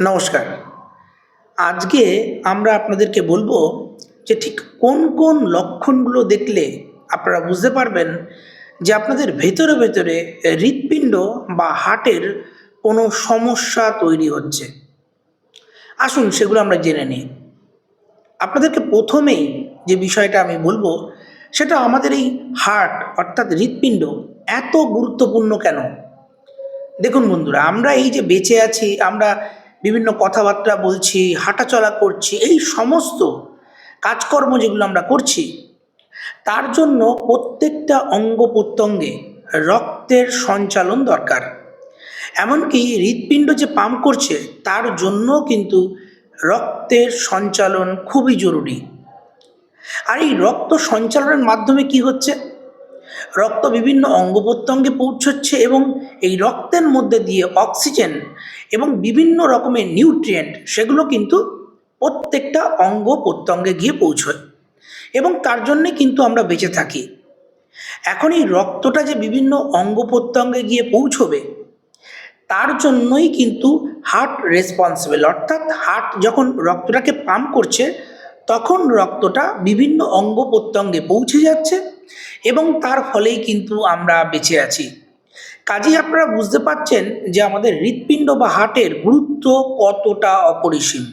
নমস্কার। আজকে আমরা আপনাদেরকে বলব যে ঠিক কোন কোন লক্ষণগুলো দেখলে আপনারা বুঝতে পারবেন যে আপনাদের ভেতরে ভেতরে হৃৎপিণ্ড বা হার্টের কোনো সমস্যা তৈরি হচ্ছে। আসুন সেগুলো আমরা জেনে নিই। আপনাদেরকে প্রথমেই যে বিষয়টা আমি বলব, সেটা আমাদের এই হার্ট অর্থাৎ হৃৎপিণ্ড এত গুরুত্বপূর্ণ কেন? দেখুন বন্ধুরা, আমরা এই যে বেঁচে আছি, আমরা বিভিন্ন কথাবার্তা বলছি, হাঁটাচলা করছি, এই সমস্ত কাজকর্ম যেগুলো আমরা করছি, তার জন্য প্রত্যেকটা অঙ্গ প্রত্যঙ্গে রক্তের সঞ্চালন দরকার। এমনকি হৃৎপিণ্ড যে পাম্প করছে, তার জন্য কিন্তু রক্তের সঞ্চালন খুবই জরুরি। আর এই রক্ত সঞ্চালনের মাধ্যমে কি হচ্ছে? রক্ত বিভিন্ন অঙ্গ প্রত্যঙ্গে পৌঁছচ্ছে এবং এই রক্তের মধ্যে দিয়ে অক্সিজেন এবং বিভিন্ন রকমের নিউট্রিয়েন্ট সেগুলো কিন্তু প্রত্যেকটা অঙ্গ প্রত্যঙ্গে গিয়ে পৌঁছয় এবং তার জন্যে কিন্তু আমরা বেঁচে থাকি। এখন এই রক্তটা যে বিভিন্ন অঙ্গ প্রত্যঙ্গে গিয়ে পৌঁছবে, তার জন্যই কিন্তু হার্ট রেসপন্সিবল অর্থাৎ হার্ট যখন রক্তটাকে পাম্প করছে, তখন রক্তটা বিভিন্ন অঙ্গ প্রত্যঙ্গে পৌঁছে যাচ্ছে এবং তার ফলেই কিন্তু আমরা বেঁচে আছি। কাজেই আপনারা বুঝতে পারছেন যে আমাদের হৃৎপিণ্ড বা হার্টের গুরুত্ব কতটা অপরিসীম।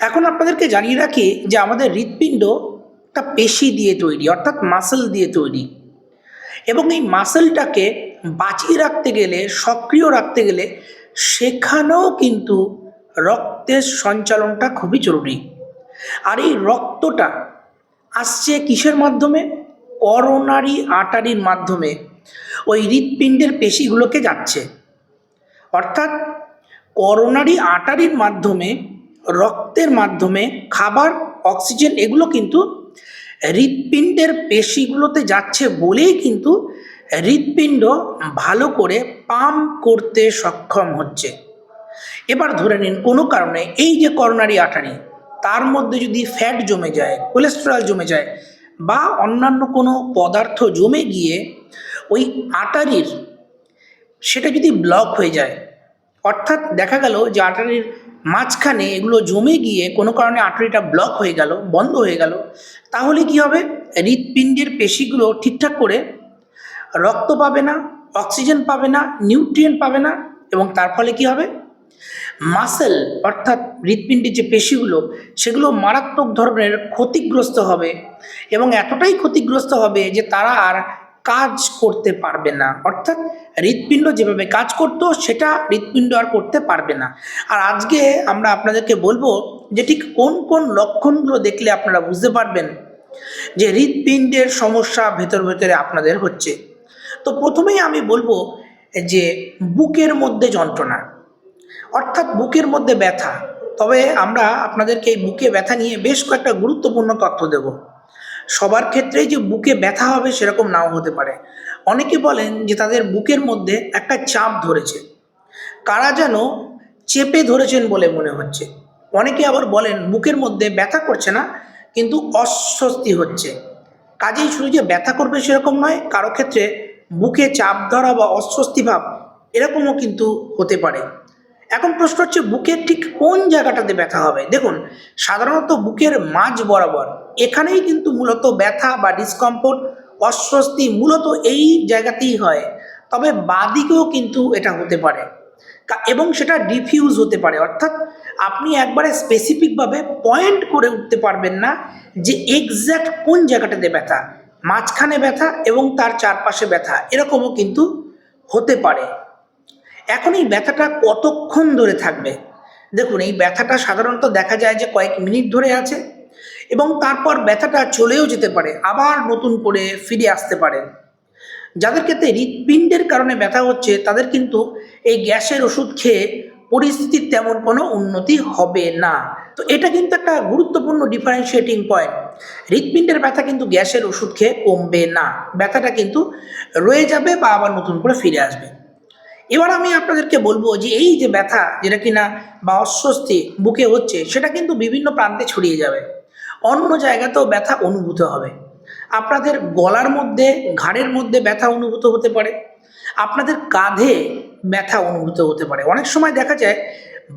এখন আপনাদেরকে জানিয়ে রাখি যে আমাদের হৃৎপিণ্ডটা পেশি দিয়ে তৈরি, অর্থাৎ মাসেল দিয়ে তৈরি। এবং এই মাসেলটাকে বাঁচিয়ে রাখতে গেলে, সক্রিয় রাখতে গেলে সেখানেও কিন্তু রক্তের সঞ্চালনটা খুবই জরুরি। আর এই রক্তটা আসছে কিসের মাধ্যমে? করোনারি আটারির মাধ্যমে। ওই হৃৎপিণ্ডের পেশিগুলোকে যাচ্ছে। অর্থাৎ করোনারি আটারির মাধ্যমে, রক্তের মাধ্যমে খাবার, অক্সিজেন এগুলো কিন্তু হৃৎপিণ্ডের পেশিগুলোতে যাচ্ছে বলেই কিন্তু হৃৎপিণ্ড ভালো করে পাম্প করতে সক্ষম হচ্ছে। এবার ধরে নিন কোনো কারণে এই যে করোনারি আটারি তার মধ্যে যদি ফ্যাট জমে যায় কোলেস্টেরল জমে যায় বা অন্যান্য কোনো পদার্থ জমে গিয়ে ওই আটারির সেটা যদি ব্লক হয়ে যায়, অর্থাৎ দেখা গেল যে আটারির মাঝখানে এগুলো জমে গিয়ে কোনো কারণে আটারিটা ব্লক হয়ে গেল, বন্ধ হয়ে গেল, তাহলে কি হবে? হৃৎপিণ্ডের পেশিগুলো ঠিকঠাক করে রক্ত পাবে না অক্সিজেন পাবে না নিউট্রিয়েন্ট পাবে না এবং তার ফলে কি হবে? মাসেল অর্থাৎ হৃৎপিণ্ডের যে পেশিগুলো, সেগুলো মারাত্মক ধরনের ক্ষতিগ্রস্ত হবে এবং এতটাই ক্ষতিগ্রস্ত হবে যে তারা আর কাজ করতে পারবে না। অর্থাৎ হৃৎপিণ্ড যেভাবে কাজ করতো, সেটা হৃৎপিণ্ড আর করতে পারবে না। আর আজকে আমরা আপনাদেরকে বলব যে ঠিক কোন কোন লক্ষণগুলো দেখলে আপনারা বুঝতে পারবেন যে হৃৎপিণ্ডের সমস্যা ভেতর ভেতরে আপনাদের হচ্ছে। তো প্রথমেই আমি বলব যে বুকের মধ্যে যন্ত্রণা। অর্থাৎ বুকের মধ্যে ব্যথা। তবে আমরা আপনাদেরকে এই বুকে ব্যথা নিয়ে বেশ কয়েকটা গুরুত্বপূর্ণ তথ্য দেব। সবার ক্ষেত্রেই যে বুকে ব্যথা হবে সেরকম নাও হতে পারে। অনেকে বলেন যে তাদের বুকের মধ্যে একটা চাপ ধরেছে। কারা যেন চেপে ধরেছেন বলে মনে হচ্ছে। অনেকে আবার বলেন বুকের মধ্যে ব্যথা করছে না, কিন্তু অস্বস্তি হচ্ছে। কাজেই শুধু যে ব্যথা করবে সেরকম নয়, কারও ক্ষেত্রে বুকে চাপ ধরা বা অস্বস্তি ভাব এরকমও কিন্তু হতে পারে। এখন প্রশ্ন হচ্ছে, বুকের ঠিক কোন জায়গাটাতে ব্যথা হবে? দেখুন, সাধারণত বুকের মাঝ বরাবর। এখানেই কিন্তু মূলত ব্যথা বা ডিসকমফোর্ট অস্বস্তি মূলত এই জায়গাতেই হয়। তবে বাদিকেও কিন্তু এটা হতে পারে। এবং সেটা ডিফিউজ হতে পারে। অর্থাৎ আপনি একবারে স্পেসিফিকভাবে পয়েন্ট করে উঠতে পারবেন না যে এক্স্যাক্ট কোন জায়গাটাতে ব্যথা। মাঝখানে ব্যথা এবং তার চারপাশে ব্যথা, এরকমও কিন্তু হতে পারে। এখন এই ব্যথাটা কতক্ষণ ধরে থাকবে? দেখুন, এই ব্যথাটা সাধারণত দেখা যায় যে কয়েক মিনিট ধরে আছে এবং তারপর ব্যথাটা চলেও যেতে পারে, আবার নতুন করে ফিরে আসতে পারে। যাদের ক্ষেত্রে হৃৎপিণ্ডের কারণে ব্যথা হচ্ছে, তাদের কিন্তু এই গ্যাসের ওষুধ খেয়ে পরিস্থিতির তেমন কোনো উন্নতি হবে না। তো এটা কিন্তু একটা গুরুত্বপূর্ণ ডিফারেন্সিয়েটিং পয়েন্ট হৃৎপিণ্ডের ব্যথা কিন্তু গ্যাসের ওষুধ খেয়ে কমবে না। ব্যথাটা কিন্তু রয়ে যাবে বা আবার নতুন করে ফিরে আসবে। এবার আমি আপনাদেরকে বলব যে এই যে ব্যথা যেটা কিনা বা অস্বস্তি বুকে হচ্ছে, সেটা কিন্তু বিভিন্ন প্রান্তে ছড়িয়ে যাবে। অন্য জায়গাতেও ব্যথা অনুভূত হবে। আপনাদের গলার মধ্যে, ঘাড়ের মধ্যে ব্যথা অনুভূত হতে পারে। আপনাদের কাঁধে ব্যথা অনুভূত হতে পারে। অনেক সময় দেখা যায়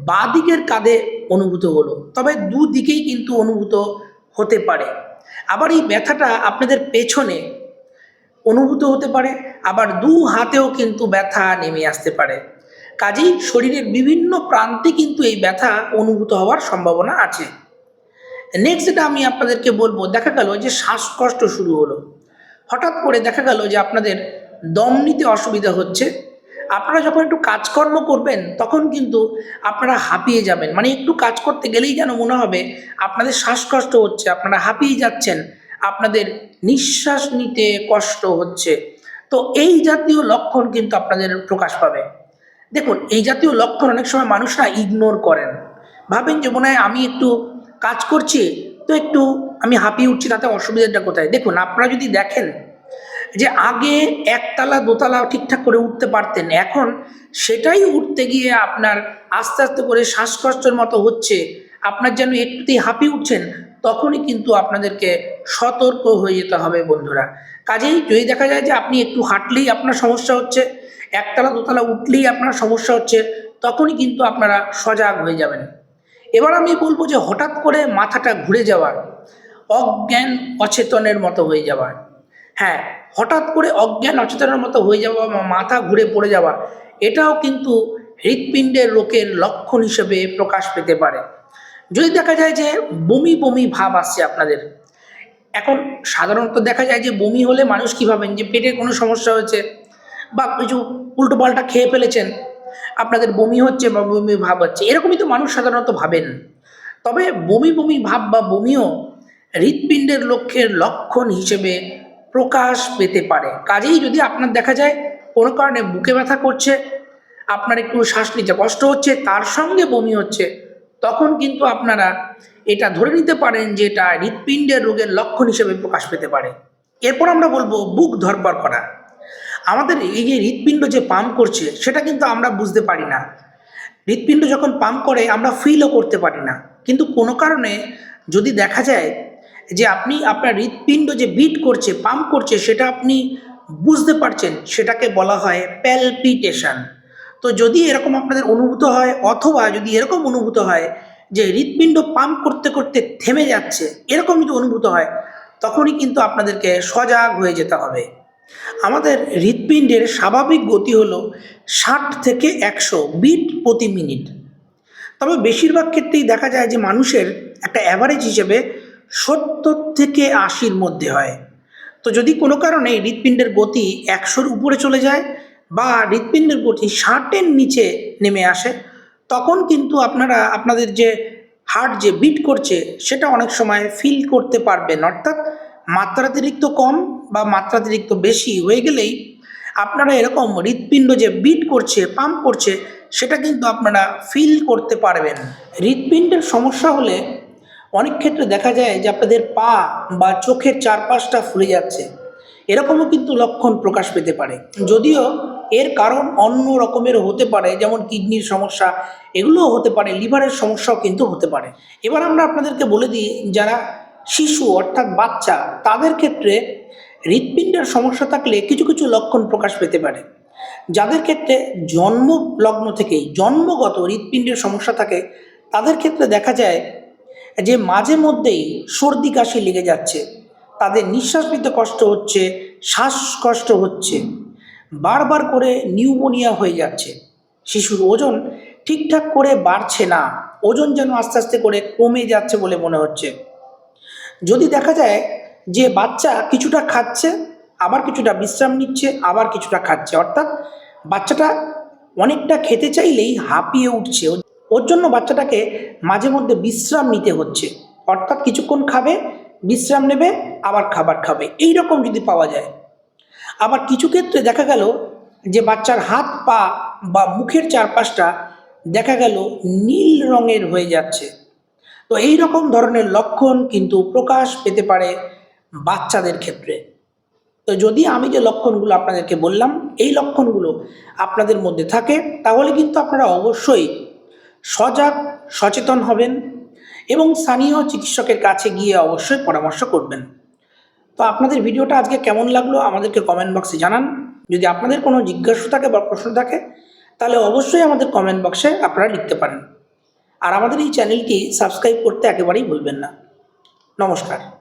বাঁ দিকের কাঁধে অনুভূত হলো, তবে দুদিকেই কিন্তু অনুভূত হতে পারে। আবার এই ব্যথাটা আপনাদের পেছনে অনুভূত হতে পারে, আবার দু হাতেও কিন্তু ব্যথা নেমে আসতে পারে। কাজেই শরীরের বিভিন্ন প্রান্তে কিন্তু এই ব্যথা অনুভূত হওয়ার সম্ভাবনা আছে। নেক্সট যেটা আমি আপনাদেরকে বলব, দেখা গেল যে শ্বাসকষ্ট শুরু হলো। হঠাৎ করে দেখা গেল যে আপনাদের দম নিতে অসুবিধা হচ্ছে। আপনারা যখন একটু কাজকর্ম করবেন, তখন কিন্তু আপনারা হাঁপিয়ে যাবেন। মানে একটু কাজ করতে গেলেই যেন মনে হবে আপনাদের শ্বাসকষ্ট হচ্ছে, আপনারা হাঁপিয়ে যাচ্ছেন। আপনাদের নিঃশ্বাস নিতে কষ্ট হচ্ছে। তো এই জাতীয় লক্ষণ কিন্তু আপনাদের প্রকাশ পাবে। দেখুন, এই জাতীয় লক্ষণ অনেক সময় মানুষরা ইগনোর করেন। ভাবেন যে মনে হয় আমি একটু কাজ করছি, তো একটু আমি হাঁপিয়ে উঠছি, তাতে অসুবিধাটা কোথায়? দেখুন, আপনারা যদি দেখেন যে আগে একতলা, দোতলা ঠিকঠাক করে উঠতে পারতেন, এখন সেটাই উঠতে গিয়ে আপনার আস্তে আস্তে করে শ্বাসকষ্টের মতো হচ্ছে। আপনার যেন একটুতেই হাঁপিয়ে উঠছেন তখনই কিন্তু আপনাদেরকে সতর্ক হয়ে যেতে হবে বন্ধুরা। কাজেই যদি দেখা যায় যে আপনি একটু হাঁটলেই আপনার সমস্যা হচ্ছে, একতলা দোতলা উঠলেই আপনার সমস্যা হচ্ছে, তখনই কিন্তু আপনারা সজাগ হয়ে যাবেন। এবার আমি বলব যে হঠাৎ করে মাথাটা ঘুরে যাওয়া, অজ্ঞান অচেতনের মতো হয়ে যাওয়া। হ্যাঁ হঠাৎ করে অজ্ঞান অচেতনের মতো হয়ে যাওয়া বা মাথা ঘুরে পড়ে যাওয়া, এটাও কিন্তু হৃৎপিণ্ডের রোগের লক্ষণ হিসেবে প্রকাশ পেতে পারে। যদি দেখা যায় যে বমি বমি ভাব আসছে আপনাদের, এখন সাধারণত দেখা যায় যে বমি হলে মানুষ কী ভাবেন যে পেটের কোনো সমস্যা হয়েছে বা কিছু উল্টো পাল্টা খেয়ে ফেলেছেন, আপনাদের বমি হচ্ছে বা বমি ভাব হচ্ছে, এরকমই তো মানুষ সাধারণত ভাবেন। তবে বমি বমি ভাব বা বমিও হৃৎপিণ্ডের লক্ষ্যের লক্ষণ হিসেবে প্রকাশ পেতে পারে। কাজেই যদি আপনার দেখা যায় কোনো কারণে বুকে ব্যথা করছে, আপনার একটু শ্বাস নিতে কষ্ট হচ্ছে, তার সঙ্গে বমি হচ্ছে তখন কিন্তু আপনারা এটা ধরে নিতে পারেন যে এটা হৃৎপিণ্ডের রোগের লক্ষণ হিসেবে প্রকাশ পেতে পারে। এরপর আমরা বলব বুক ধরপড় করা। আমাদের এই যে হৃৎপিণ্ড যে পাম্প করছে, সেটা কিন্তু আমরা বুঝতে পারি না। হৃৎপিণ্ড যখন পাম্প করে, আমরা ফিলও করতে পারি না। কিন্তু কোনো কারণে যদি দেখা যায় যে আপনি আপনার হৃৎপিণ্ড যে বিট করছে পাম্প করছে, সেটা আপনি বুঝতে পারছেন, সেটাকে বলা হয় প্যালপিটেশন তো যদি এরকম আপনাদের অনুভূত হয় অথবা যদি এরকম অনুভূত হয় যে হৃৎপিণ্ড পাম্প করতে করতে থেমে যাচ্ছে, এরকম যদি অনুভূত হয়, তখনই কিন্তু আপনাদেরকে সজাগ হয়ে যেতে হবে। আমাদের হৃৎপিণ্ডের স্বাভাবিক গতি হলো ষাট থেকে একশো বিট প্রতি মিনিট। তবে বেশিরভাগ ক্ষেত্রেই দেখা যায় যে মানুষের একটা অ্যাভারেজ হিসেবে সত্তর থেকে আশির মধ্যে হয়। তো যদি কোনো কারণে হৃৎপিণ্ডের গতি একশোর উপরে চলে যায় বা হৃৎপিণ্ডের গতি ষাটের নিচে নেমে আসে, তখন কিন্তু আপনারা, আপনাদের যে হার্ট যে বিট করছে, সেটা অনেক সময় ফিল করতে পারবেন। অর্থাৎ মাত্রাতিরিক্ত কম বা মাত্রাতিরিক্ত বেশি হয়ে গেলেই আপনারা এরকম হৃৎপিণ্ড যে বিট করছে পাম্প করছে, সেটা কিন্তু আপনারা ফিল করতে পারবেন। হৃৎপিণ্ডের সমস্যা হলে অনেক ক্ষেত্রে দেখা যায় যে আপনাদের পা বা চোখের চারপাশটা ফুলে যাচ্ছে। এরকমও কিন্তু লক্ষণ প্রকাশ পেতে পারে। যদিও এর কারণ অন্য রকমের হতে পারে, যেমন কিডনির সমস্যা, এগুলোও হতে পারে, লিভারের সমস্যাও কিন্তু হতে পারে। এবার আমরা আপনাদেরকে বলে দিই, যারা শিশু অর্থাৎ বাচ্চা, তাদের ক্ষেত্রে হৃৎপিণ্ডের সমস্যা থাকলে কিছু কিছু লক্ষণ প্রকাশ পেতে পারে। যাদের ক্ষেত্রে জন্ম লগ্ন থেকেই, জন্মগত হৃৎপিণ্ডের সমস্যা থাকে, তাদের ক্ষেত্রে দেখা যায় যে মাঝে মধ্যেই সর্দি কাশি লেগে যাচ্ছে। তাদের নিঃশ্বাস নিতে কষ্ট হচ্ছে শ্বাসকষ্ট হচ্ছে। বারবার করে নিউমোনিয়া হয়ে যাচ্ছে। শিশুর ওজন ঠিকঠাক করে বাড়ছে না। ওজন যেন আস্তে আস্তে করে কমে যাচ্ছে বলে মনে হচ্ছে। যদি দেখা যায় যে বাচ্চা কিছুটা খাচ্ছে, আবার কিছুটা বিশ্রাম নিচ্ছে, আবার কিছুটা খাচ্ছে, অর্থাৎ বাচ্চাটা অনেকটা খেতে চাইলেই হাঁপিয়ে উঠছে। ওর জন্য বাচ্চাটাকে মাঝে মধ্যে বিশ্রাম নিতে হচ্ছে। অর্থাৎ কিছুক্ষণ খাবে বিশ্রাম নেবে, আবার খাবার খাবে। এই রকম যদি পাওয়া যায়। আবার কিছু ক্ষেত্রে দেখা গেল যে বাচ্চার হাত, পা বা মুখের চারপাশটা দেখা গেল নীল রঙের হয়ে যাচ্ছে। তো এই রকম ধরনের লক্ষণ কিন্তু প্রকাশ পেতে পারে বাচ্চাদের ক্ষেত্রে। তো যদি আমি যে লক্ষণগুলো আপনাদেরকে বললাম, এই লক্ষণগুলো আপনাদের মধ্যে থাকে, তাহলে কিন্তু আপনারা অবশ্যই সজাগ, সচেতন হবেন এবং স্থানীয় চিকিৎসকের কাছে গিয়ে অবশ্যই পরামর্শ করবেন। তো আপনাদের ভিডিওটা আজকে কেমন লাগল আমাদেরকে কমেন্ট বক্সে জানান। যদি আপনাদের কোনো জিজ্ঞাসা থাকে বা প্রশ্ন থাকে, তাহলে অবশ্যই আমাদের কমেন্ট বক্সে আপনারা লিখতে পারেন। আর আমাদের এই চ্যানেলটি সাবস্ক্রাইব করতে একেবারেই ভুলবেন না। নমস্কার।